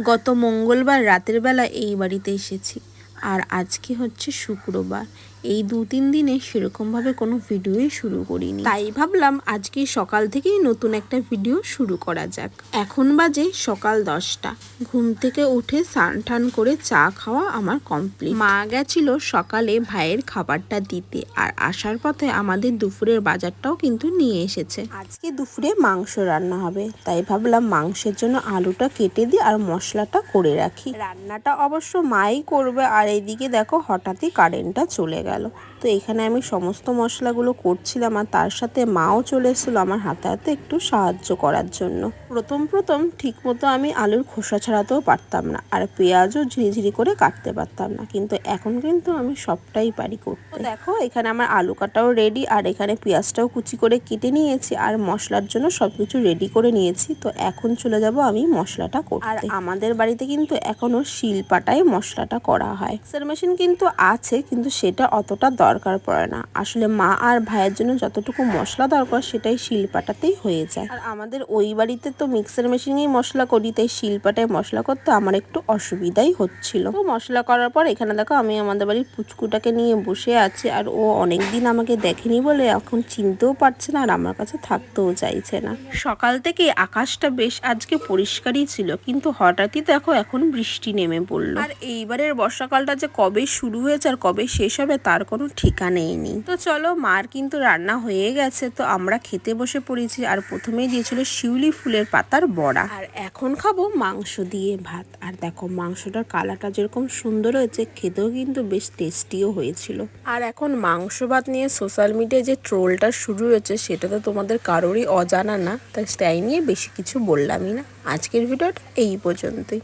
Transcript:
গত মঙ্গলবার রাতের বেলা এই বাড়িতে এসেছি। আর আজকে হচ্ছে শুক্রবার। এই দু তিন দিনে সেরকমভাবে কোনো ভিডিওই শুরু করিনি। তাই ভাবলাম আজকে সকাল থেকেই নতুন একটা ভিডিও শুরু করা যাক। এখন বাজে সকাল দশটা। ঘুম থেকে উঠে স্নান টান করে চা খাওয়া আমার কমপ্লিট। মা গেছিল সকালে ভাইয়ের খাবারটা দিতে আর আসার পথে আমাদের দুপুরের বাজারটাও কিন্তু নিয়ে এসেছে। আজকে দুপুরে মাংস রান্না হবে। তাই ভাবলাম মাংসের জন্য আলুটা কেটে দিই আর মশলাটা করে রাখি। রান্নাটা অবশ্য মাই করবে। আর এইদিকে দেখো হঠাৎই কারেন্টটা চলে গেল। তো এখানে আমি সমস্ত মশলাগুলো করছিলাম আর তার সাথে মাও চলে এসেছিল আমার হাতে হাতে একটু সাহায্য করার জন্য। প্রথম প্রথম ঠিক মতো আমি আলুর খোসা ছাড়াতেও পারতাম না আর পেঁয়াজও ঝিরিঝিরি করে কাটতে পারতাম না। কিন্তু এখন কিন্তু আমি সবটাই পারি করতে। দেখো, এখানে আমার আলু কাটাও রেডি আর এখানে পেঁয়াজটাও কুচি করে কেটে নিয়েছি আর মশলার জন্য সবকিছু রেডি করে নিয়েছি। তো এখন চলে যাব আমি মশলাটা করতে। আর আমাদের বাড়িতে কিন্তু এখনও শিলপাটায় মশলাটা করা হয়। মেশিন কিন্তু আছে, কিন্তু সেটা অতটা দরকার পড়ে না। আসলে মা আর ভাইয়ের জন্য যতটুকু মশলা দরকার সেটাই শিলপাটাতেই হয়ে যায়। আর আমাদের ওই বাড়িতে তো মিক্সার মেশিনেই মশলা করি, তাই শিলপাটায় মশলা করতে আমার একটু অসুবিধাই হচ্ছিল। তো মশলা করার পর এখানে দেখো আমি আমাদের বাড়ির পুচকুটাকে নিয়ে বসে আছি আর ও অনেকদিন আমাকে দেখেনি বলে এখন চিনতেও পারছে না আর আমার কাছে থাকতেও চাইছে না। সকাল থেকে আকাশটা বেশ আজকে পরিষ্কারই ছিল, কিন্তু হঠাৎই দেখো এখন বৃষ্টি নেমে পড়ল। আর এইবারের বর্ষাকালটা যে কবে শুরু হয়েছে আর কবে শেষ হবে তার কোনো ঠিকানেই নেই। তো চলো মার কিন্তু রান্না হয়ে গেছে, তো আমরা খেতে বসে পড়েছি আর প্রথমেই দিয়েছিল শিউলি ফুলের পাতার বড়া। আর এখন খাব মাংস দিয়ে ভাত। আর দেখো মাংসটার কালারটা যেরকম সুন্দর হয়েছে, খেতেও কিন্তু বেশ টেস্টিও হয়েছিল। আর এখন মাংস ভাত নিয়ে সোশ্যাল মিডিয়ায় যে ট্রোলটা শুরু হয়েছে, সেটা তো তোমাদের কারোরই অজানা না, তাই তাই নিয়ে বেশি কিছু বললামই না। আজকের ভিডিওটা এই পর্যন্তই।